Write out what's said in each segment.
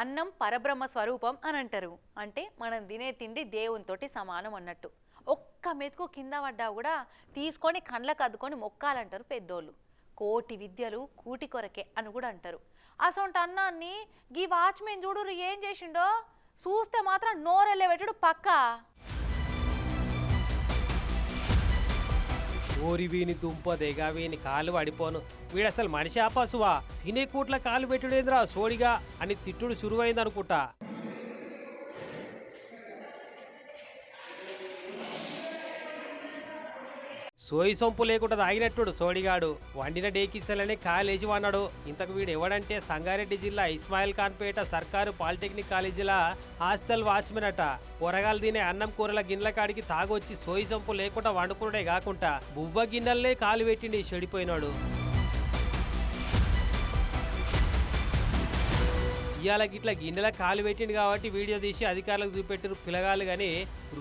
అన్నం పరబ్రహ్మ స్వరూపం అని అంటారు. అంటే మనం తినే తిండి దేవునితోటి సమానం అన్నట్టు. ఒక్క మెతుకు కింద పడ్డా కూడా తీసుకొని కండ్లకు అద్దుకొని మొక్కాలంటారు పెద్దోళ్ళు. కోటి విద్యలు కూటి కొరకే అని కూడా అంటారు. అసొంటి అన్నాన్ని గీ వాచ్మెన్ చూడు ఏం చేసిండో? చూస్తే మాత్రం నోరెళ్ళే పెట్టుడు పక్కా. ఓరి వీని దుంప దేగా వీని కాలు పడిపోను వీడసలు అసలు మనిషి ఆపాసువా? తినే కూట్ల కాలు పెట్టుడేంద్రా సోడిగా అని తిట్టుడు సురువైంది సోయి సొంపు లేకుండా తాగినట్టుడు సోడిగాడు. వండిన డేకిసలనే కాలేజీ అన్నాడు ఇంతకు వీడు ఎవడంటే సంగారెడ్డి జిల్లా ఇస్మాయిల్ ఖాన్పేట సర్కారు పాలిటెక్నిక్ కాలేజీల హాస్టల్ వాచ్మెన్ అట కూరగాయలు తినే అన్నం కూరల గిన్నెల కాడికి తాగొచ్చి సోయి సొంపు లేకుండా వండుకున్నడే కాకుండా బువ్వ గిన్నెలనే కాలు పెట్టిండి చెడిపోయినాడు. ఇవాళ గిట్ల గిన్నెల కాలు పెట్టిండు కాబట్టి వీడియో తీసి అధికారులకు చూపెట్టారు పిల్లగాళ్ళు కానీ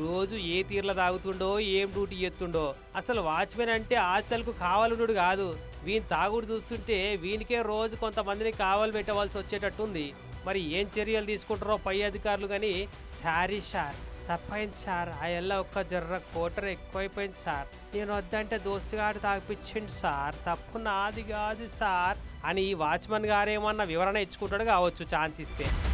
రోజు ఏ తీర్ల తాగుతుండో ఏం డ్యూటీ చేస్తుండో అసలు వాచ్మెన్ అంటే ఆస్తలకు కావాలనుడు కాదు. వీని తాగుడు చూస్తుంటే వీనికే రోజు కొంతమందిని కావాలి పెట్టవలసి వచ్చేటట్టుంది. మరి ఏం చర్యలు తీసుకుంటారో పై అధికారులు కానీ సారీ సార్. తప్పైంది సార్. ఆ ఎల్ల ఒక్క జర్ర కోటర్ ఎక్కువైపోయింది సార్. నేను వద్దంటే దోస్తుగాడు తాగిపించిండు సార్. తప్పు నాది కాదు సార్. అని ఈ వాచ్మెన్ గారేమన్నా వివరణ ఇచ్చుకుంటాడు కావచ్చు ఛాన్స్ ఇస్తే.